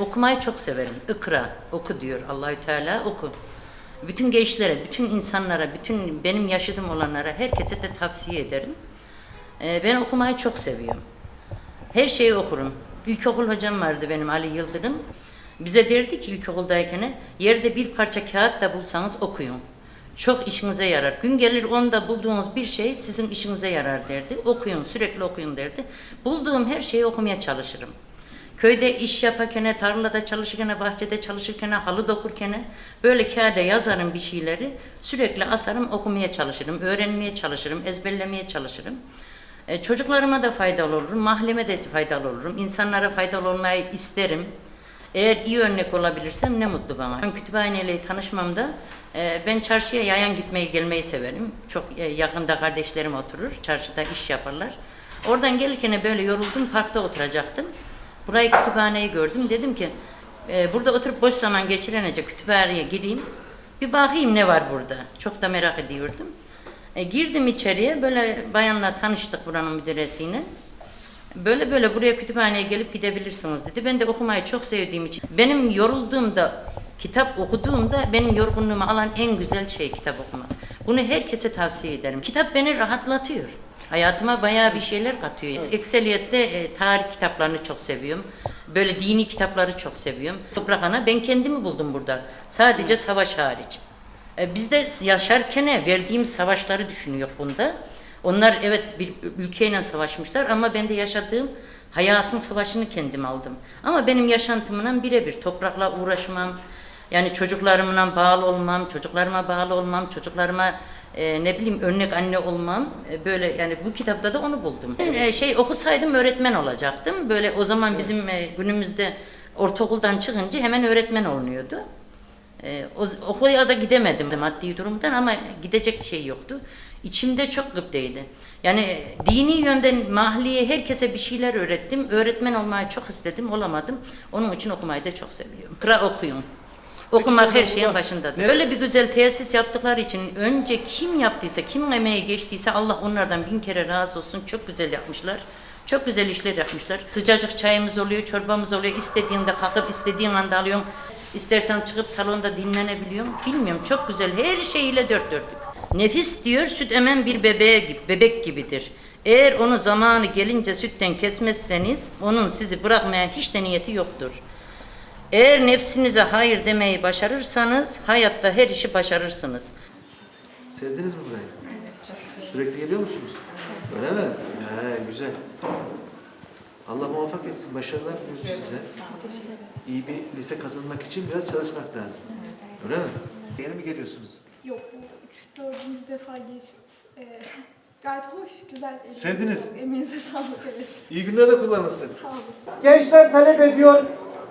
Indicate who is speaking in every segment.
Speaker 1: Okumayı çok severim. Ikra, oku diyor Allahü Teala oku. Bütün gençlere, bütün insanlara, bütün benim yaşadığım olanlara herkese de tavsiye ederim. Ee, ben okumayı çok seviyorum. Her şeyi okurum. İlkokul hocam vardı benim Ali Yıldırım. Bize derdi ki ilkokuldayken yerde bir parça kağıt da bulsanız okuyun. Çok işinize yarar. Gün gelir onda bulduğunuz bir şey sizin işinize yarar derdi. Okuyun, sürekli okuyun derdi. Bulduğum her şeyi okumaya çalışırım. Köyde iş yaparken, tarlada çalışırken, bahçede çalışırken, halı dokurken böyle kağıda yazarım bir şeyleri. Sürekli asarım, okumaya çalışırım, öğrenmeye çalışırım, ezberlemeye çalışırım. E, çocuklarıma da faydalı olurum, mahalleme de faydalı olurum, insanlara faydalı olmayı isterim. Eğer iyi örnek olabilirsem ne mutlu bana. Ben kütüphaneyle tanışmamda e, ben çarşıya yayan gitmeyi gelmeyi severim. Çok e, yakında kardeşlerim oturur, çarşıda iş yaparlar. Oradan gelirken böyle yoruldum, parkta oturacaktım. Burayı kütüphaneyi gördüm. Dedim ki e, burada oturup boş zaman geçirenece kütüphaneye gireyim. Bir bakayım ne var burada. Çok da merak ediyordum. E, girdim içeriye böyle bayanla tanıştık buranın müdüresiyle. Böyle böyle buraya kütüphaneye gelip gidebilirsiniz dedi. Ben de okumayı çok sevdiğim için. Benim yorulduğumda, kitap okuduğumda benim yorgunluğumu alan en güzel şey kitap okumak. Bunu herkese tavsiye ederim. Kitap beni rahatlatıyor. Hayatıma bayağı bir şeyler katıyor. Ekseliyette e, tarih kitaplarını çok seviyorum. Böyle dini kitapları çok seviyorum. Toprak Ana ben kendimi buldum burada. Sadece savaş hariç. E, Biz de yaşarken verdiğimiz savaşları düşünüyor bunda. Onlar evet bir ülkeyle savaşmışlar ama ben de yaşadığım hayatın savaşını kendim aldım. Ama benim yaşantımla birebir toprakla uğraşmam, yani çocuklarımla bağlı olmam, çocuklarıma bağlı olmam, çocuklarıma e, ne bileyim örnek anne olmam e, böyle yani bu kitapta da onu buldum. E, şey okusaydım öğretmen olacaktım. Böyle o zaman bizim e, günümüzde ortaokuldan çıkınca hemen öğretmen olunuyordu. E, o, okula da gidemedim maddi durumdan ama gidecek bir şey yoktu. İçimde çok gıptaydı. Yani dini yönden mahliye herkese bir şeyler öğrettim. Öğretmen olmayı çok istedim, olamadım. Onun için okumayı da çok seviyorum. Kıra okuyun. Okumak her şeyin başındadır. Böyle bir güzel tesis yaptıkları için önce kim yaptıysa, kimin emeği geçtiyse Allah onlardan bin kere razı olsun. Çok güzel yapmışlar. Çok güzel işler yapmışlar. Sıcacık çayımız oluyor, çorbamız oluyor. İstediğinde kalkıp istediğin anda alıyorum. İstersen çıkıp salonda dinlenebiliyorum. Bilmiyorum çok güzel. Her şeyiyle dört dörtlük. Nefis diyor süt emen bir bebeğe gibi, bebek gibidir. Eğer onu zamanı gelince sütten kesmezseniz onun sizi bırakmaya hiç de niyeti yoktur. Eğer nefsinize hayır demeyi başarırsanız hayatta her işi başarırsınız.
Speaker 2: Sevdiniz mi burayı? Sürekli geliyor musunuz? Öyle mi? He, güzel. Allah muvaffak etsin. Başarılar diliyorum size. İyi bir lise kazanmak için biraz çalışmak lazım. Öyle mi? Yeni mi geliyorsunuz?
Speaker 3: Yok bu üç dördüncü defa geçmiş. Ee, gayet hoş, güzel.
Speaker 2: Sevdiniz.
Speaker 3: sağlık, Emeğinize sağlık evet.
Speaker 2: İyi günler de kullanılsın.
Speaker 3: Sağ olun.
Speaker 4: Gençler talep ediyor,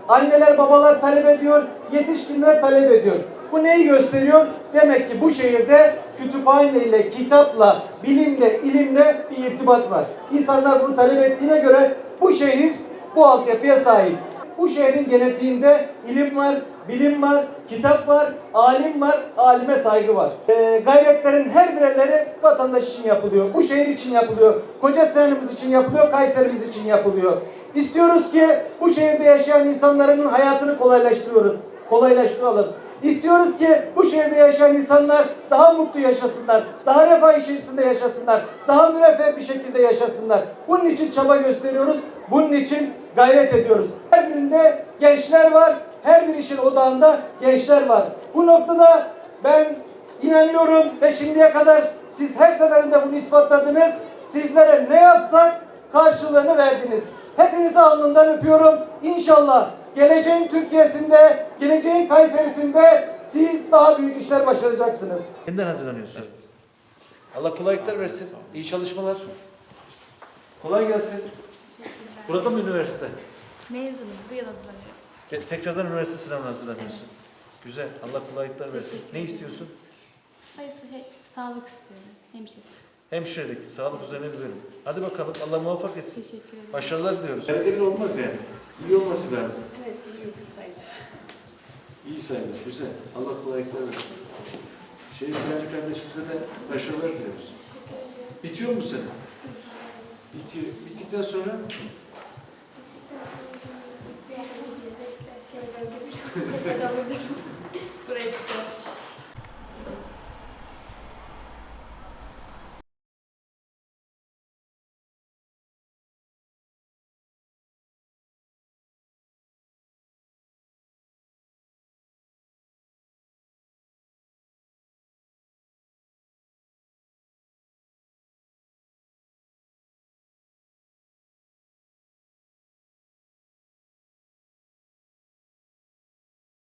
Speaker 4: anneler babalar talep ediyor, yetişkinler talep ediyor. Bu neyi gösteriyor? Demek ki bu şehirde kütüphane ile, kitapla, bilimle, ilimle bir irtibat var. İnsanlar bunu talep ettiğine göre bu şehir bu altyapıya sahip. Bu şehrin genetiğinde ilim var, bilim var, kitap var, alim var, alime saygı var. Ee, gayretlerin her birerleri vatandaş için yapılıyor. Bu şehir için yapılıyor. Koca Siranımız için yapılıyor, Kayserimiz için yapılıyor. İstiyoruz ki bu şehirde yaşayan insanların hayatını kolaylaştırıyoruz. Kolaylaştıralım. İstiyoruz ki bu şehirde yaşayan insanlar daha mutlu yaşasınlar, daha refah içerisinde yaşasınlar, daha müreffeh bir şekilde yaşasınlar. Bunun için çaba gösteriyoruz, bunun için gayret ediyoruz. Her birinde gençler var, her bir işin odağında gençler var. Bu noktada ben inanıyorum ve şimdiye kadar siz her seferinde bunu ispatladınız. Sizlere ne yapsak karşılığını verdiniz. Hepinizi alnından öpüyorum. İnşallah geleceğin Türkiye'sinde, geleceğin Kayseri'sinde siz daha büyük işler başaracaksınız.
Speaker 2: Yeniden hazırlanıyorsun. Allah kolaylıklar versin. İyi çalışmalar. Kolay gelsin. Burada mı üniversite?
Speaker 5: Mezunum, bu yıl hazırlanıyorum.
Speaker 2: Te- tekrardan üniversite sınavına hazırlanıyorsun. Güzel. Allah kolaylıklar versin.
Speaker 5: Teşekkür
Speaker 2: Ne
Speaker 5: ederim.
Speaker 2: istiyorsun?
Speaker 5: Sayısı şey, sağlık istiyorum, hemşire.
Speaker 2: Hemşirelik, sağlık üzerine bir bölüm. Hadi bakalım. Allah muvaffak etsin.
Speaker 5: Teşekkür ederim.
Speaker 2: Başarılar diliyoruz. Belediyenin olmaz yani. İyi olması lazım.
Speaker 5: Evet, iyi sayılır.
Speaker 2: İyi sayılır. Güzel. Allah kolaylıklar versin. Şehit Güvenci kardeşimize de başarılar diliyoruz. Bitiyor mu senin? Bitiyor. Bittikten sonra
Speaker 5: Por aí, portanto.